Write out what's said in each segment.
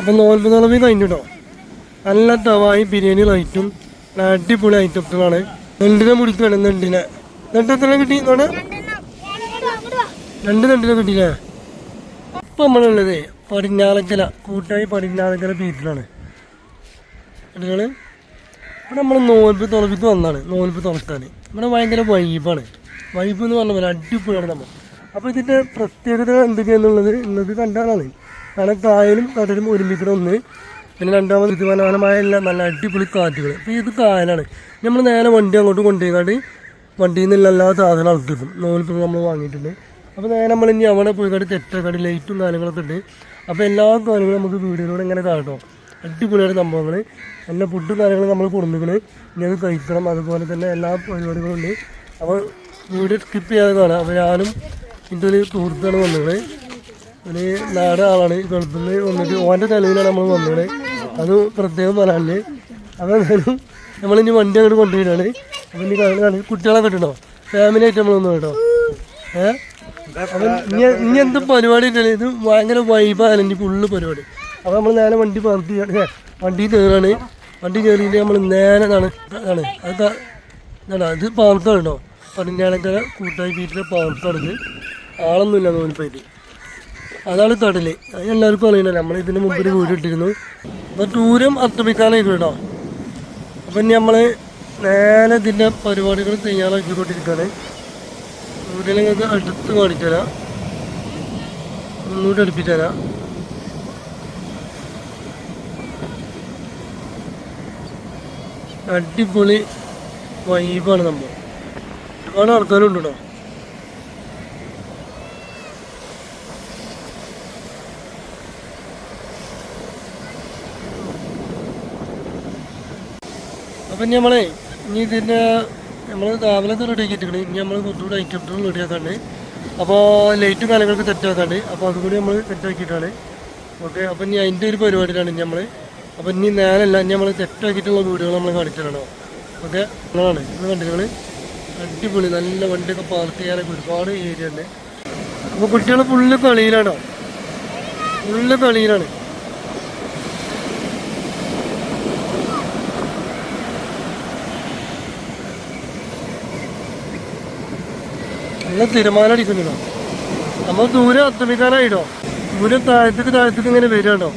അപ്പം നോൽപ്പ് നോളമി കഴിഞ്ഞിട്ടോ? നല്ല തവായി ബിരിയാണി റൈറ്റും അടിപൊളി ഐറ്റംസുകളാണ് നെണ്ടിനെ മുടിക്ക് വേണം നെണ്ടിനെ നെണ്ട് എത്ര കിട്ടി നോടെ രണ്ട് നെണ്ടിനെ കിട്ടിയില്ലേ? ഇപ്പം നമ്മളുള്ളത് പടിഞ്ഞാറക്കല കൂട്ടായി പടിഞ്ഞാറക്കല ബീച്ചിലാണ്. കുട്ടികൾ ഇവിടെ നമ്മൾ നോൽപ്പ് തുളപ്പിക്ക് വന്നാണ് നോൽപ്പ് തുളക്കാൻ ഇവിടെ ഭയങ്കര വൈബാണ്. വൈബ് എന്ന് പറഞ്ഞ പോലെ അടിപൊളിയാണ് നമ്മൾ അപ്പോൾ ഇതിന്റെ പ്രത്യേകത എന്തൊക്കെയാണെന്നുള്ളത് ഇന്നത് കണ്ടാലാണ്. കാരണം കായലും കടലും ഒരുമിക്കണം ഒന്ന്. പിന്നെ രണ്ടാമത് ഇത് മനോഹരമായ എല്ലാം നല്ല അടിപൊളി കാറ്റുകൾ അപ്പോൾ ഇത് കായലാണ്. നമ്മൾ നേരെ വണ്ടി അങ്ങോട്ട് കൊണ്ടുപോയിക്കാണ്ട് വണ്ടിയിൽ നിന്നുള്ള എല്ലാ സാധനം അളത്തിട്ടും നോൽപ്പ് നമ്മൾ വാങ്ങിയിട്ടുണ്ട്. അപ്പോൾ നേരെ നമ്മൾ ഇനി അവിടെ പോയിക്കാണ്ട് തെറ്റക്കാട് ലൈറ്റും കാര്യങ്ങളൊക്കെ ഉണ്ട് അപ്പോൾ എല്ലാ കാര്യങ്ങളും നമുക്ക് വീഡിയോയിലൂടെ ഇങ്ങനെ കാട്ടോ അടിപൊളിയായ സംഭവങ്ങൾ എല്ലാ ഫുഡും കാര്യങ്ങളും നമ്മൾ കൊടുക്കുന്നത് ഇനി അത് കഴിക്കണം. അതുപോലെ തന്നെ എല്ലാ പരിപാടികളും ഉണ്ട്. അപ്പോൾ വീഡിയോ സ്കിപ്പ് ചെയ്യാതെ കാണാം. അപ്പോൾ ഞാനും ഒരു സുഹൃത്താണ് വന്നത്. ഒരു നാട് ആളാണ്. ഗൾഫിൽ വന്നിട്ട് ഓന്റെ തെളിവിലാണ് നമ്മൾ വന്നത്. അത് പ്രത്യേകം പറയാനില്ല? അപ്പോൾ എന്തായാലും നമ്മളിനി വണ്ടി അങ്ങോട്ട് കൊണ്ടുപോയിട്ടാണ് അപ്പം ഇനി കാണുന്നതാണ് കുട്ടികളെ കിട്ടണോ ഫാമിലി ആയിട്ട് നമ്മൾ വന്നു കേട്ടോ. ഏഹ് അപ്പം ഇനി ഇനി എന്ത് പരിപാടി ഉണ്ടല്ലോ ഇത് ഭയങ്കര വൈബാണ് ഇനി ഫുള്ള് പരിപാടി. അപ്പോൾ നമ്മൾ നേരെ വണ്ടി ചെയ്യാണ് വണ്ടി കയറാണ് വണ്ടി കയറിയിട്ട് നമ്മൾ നേരെ ഇതാണ്. ഇതാണ്. അത് ഇതാണ്. അത് കേട്ടോ. പടിഞ്ഞാറക്കര കൂട്ടായി വീട്ടിലെ പാർക്കാണ് ഇത്. ആളൊന്നുമില്ല നോൽപ്പായിട്ട് അതാണ് കടൽ അത് എല്ലാവർക്കും അറിയണം നമ്മൾ ഇതിന് മുമ്പിൽ വീടിട്ടിരുന്നു. അപ്പോൾ ദൂരം അത്രമിക്കാനായിട്ട് കേട്ടോ. അപ്പം ഇനി നമ്മൾ നേരെ ഇതിന്റെ പരിപാടികൾ തയ്യാറാക്കിക്കൊണ്ടിരിക്കുകയാണ് ഇവിടെ നിങ്ങൾക്ക് അടുത്ത് കാണിച്ചുതരാം ഒന്നുകൂടി അടുപ്പിച്ചുതരാം അടിപൊളി വൈബാണ് നമ്മൾ ഒരുപാട് ആൾക്കാരുണ്ട് കേട്ടോ. അപ്പം നമ്മളെ ഇനി ഇതിന്റെ നമ്മൾ രാവിലെ റെഡി ആക്കിയിട്ടുണ്ട്. ഇനി നമ്മൾ കുറച്ചുകൂടി ഐറ്റംസുകൾ റെഡി ആക്കാണ്ട്. അപ്പോൾ ലൈറ്റും കാര്യങ്ങളൊക്കെ തെറ്റാക്കാണ്ട് അപ്പോൾ അതുകൂടി നമ്മൾ തെറ്റാക്കിയിട്ടാണ് ഓക്കെ അപ്പം ഇനി അതിന്റെ ഒരു പരിപാടിയിലാണ് ഇനി നമ്മൾ അപ്പം ഇനി നേരല്ല ഇനി നമ്മൾ സെറ്റാക്കിയിട്ടുള്ള വീടുകൾ നമ്മൾ കാണിച്ചിട്ടുണ്ടോ ഓക്കെ നിങ്ങളാണ് നിങ്ങൾ കണ്ടിട്ടുകൾ അടിപൊളി നല്ല വണ്ടിയൊക്കെ പാർക്ക് ചെയ്യാനൊക്കെ ഒരുപാട് ഏരിയ ഉണ്ട് അപ്പോൾ കുട്ടികൾ ഫുള്ള് കളിയിലാണോ ഫുള്ള് കളിയിലാണ്. നല്ല തിരമാല അടിക്കുന്നുണ്ടോ നമ്മൾ ദൂരെ അത്തമിക്കാനായിട്ടോ ദൂരെ താഴത്തേക്ക് താഴത്തേക്ക് ഇങ്ങനെ വരികയാണോ?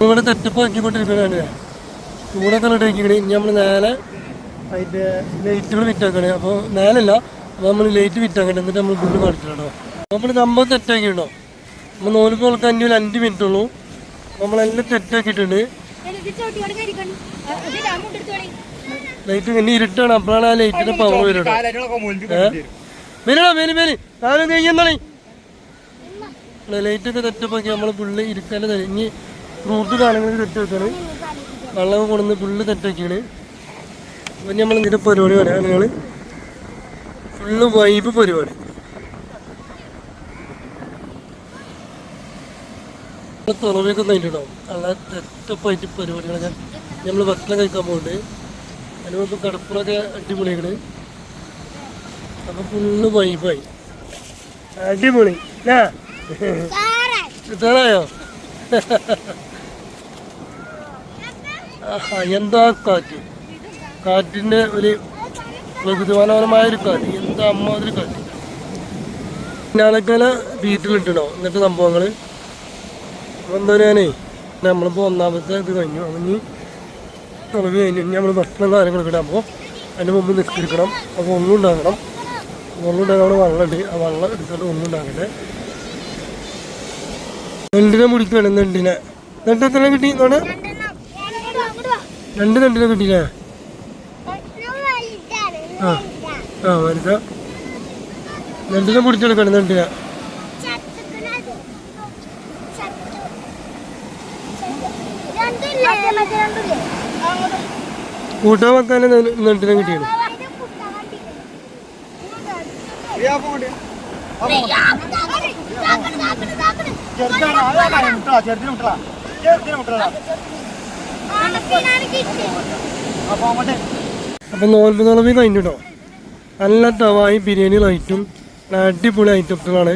ഇവിടെ തെറ്റപ്പ് ആക്കിക്കൊണ്ടിരിക്കുകയാണ് ചൂടൊക്കെ റെഡിയാക്കിക്കണേ ഇനി നമ്മൾ നേരെ അതിന്റെ ലൈറ്റുകൾ വിറ്റാക്കണേ. അപ്പോൾ നേരല്ല നമ്മൾ ലൈറ്റ് അങ്ങനെ എന്നിട്ട് നമ്മൾ ഫുള്ള് കളിച്ചിട്ടോ നമ്മൾ നമ്പർ തെറ്റാക്കിയിട്ടുണ്ടോ നമ്മൾ നൂലിപ്പോൾ കൊടുക്കാൻ അഞ്ചു അഞ്ച് മിനിറ്റ് ഉള്ളൂ. നമ്മളെല്ലാം തെറ്റാക്കിയിട്ടുണ്ട്. ലൈറ്റ് ഇനി ഇരുട്ടാണ്. അപ്പോഴാണ് ആ ലൈറ്റിന്റെ പവർ വരുന്നത് വരണോ മേനി മേനി താനും കഴിഞ്ഞാണേ ലൈറ്റൊക്കെ തെറ്റപ്പാക്കി നമ്മൾ പുള്ളി ഇരിക്കാൻ തെളിഞ്ഞ് ഫ്രൂട്ട് കാണുന്നത് തെറ്റാക്കാണ്. വെള്ളം കൊണ്ടുവന്ന് പുള്ളി തെറ്റാക്കിയാണ്. അപ്പം നമ്മൾ ഇതിന്റെ പരിപാടി പറയാം നിങ്ങൾ ഫുള്ള് വൈബ് പരിപാടി. തുറവൊക്കെ കഴിഞ്ഞിട്ടുണ്ടാവും നല്ല തെറ്റപ്പായിട്ട് പരിപാടികളൊക്കെ നമ്മൾ ഭക്ഷണം കഴിക്കാൻ പോകുന്നുണ്ട് അതിന് മുമ്പ് കടപ്പുറമൊക്കെ അടിപൊളിയാണ് അപ്പം ഫുള്ള് വൈബായി അടിപൊളി. ആഹാ, എന്താ കാറ്റ്? കാറ്റിന്റെ ഒരു പ്രകൃതി മനോഹരമായ ഒരു കളി? എന്താ അമ്മ ഒരു കളി ഞാനൊക്കെ വീട്ടിലിട്ടുണ്ടോ എന്നിട്ട് സംഭവങ്ങൾ എന്താ ഞാനേ നമ്മളിപ്പോൾ ഒന്നാമത്തെ ഇത് കഴിഞ്ഞു. അവന് ഇളവ് കഴിഞ്ഞു ഇനി നമ്മൾ ഭക്ഷണം കാര്യങ്ങളൊക്കെ ഇടാം. അപ്പോൾ അതിന് മുമ്പ് നിസ്കരിക്കണം. അപ്പോൾ ഒന്നും ഉണ്ടാക്കണം. ഒന്നും ഉണ്ടാക്കാൻ അവിടെ വെള്ളമുണ്ട് ആ വെള്ളം എടുത്തിട്ട് ഒന്നും ഉണ്ടാക്കട്ടെ. നെണ്ടിനെ മുടിക്കണം നെണ്ടിനെ നെണ്ട് എത്ര കിട്ടി? എന്നാണ് രണ്ട് നെണ്ടിനെ കിട്ടിയില്ലേ? ആ. ആ വലുതാ. നെണ്ടിനെ പിടിച്ചെടുക്കണം നെണ്ടിനെ കൂട്ടാൻ വെക്കാൻ നെണ്ടിനെ വിട്ടതാ അപ്പം നോൽപ്പ് നോർമൽ കഴിഞ്ഞു കേട്ടോ നല്ല തവായി ബിരിയാണി ലൈറ്റും അടിപൊളി ഐറ്റംസുകളാണ്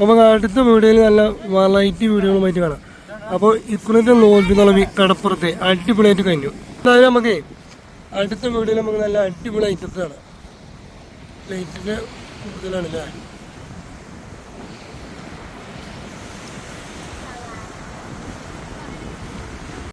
നമുക്ക് അടുത്ത വീഡിയോയിൽ നല്ല വെറൈറ്റി വീഡിയോകളുമായിട്ട് കാണാം. അപ്പോൾ ഇക്കുറത്തെ നോൽമ്പ് നോളമ്പി കടപ്പുറത്തെ അടിപൊളിയായിട്ട് കഴിഞ്ഞു. അതായത് നമുക്ക് അടുത്ത വീഡിയോയിൽ നമുക്ക് നല്ല അടിപൊളി ഐറ്റംസ് കാണാം. ലൈറ്റിന്റെ കൂടുതലാണ് അല്ലേ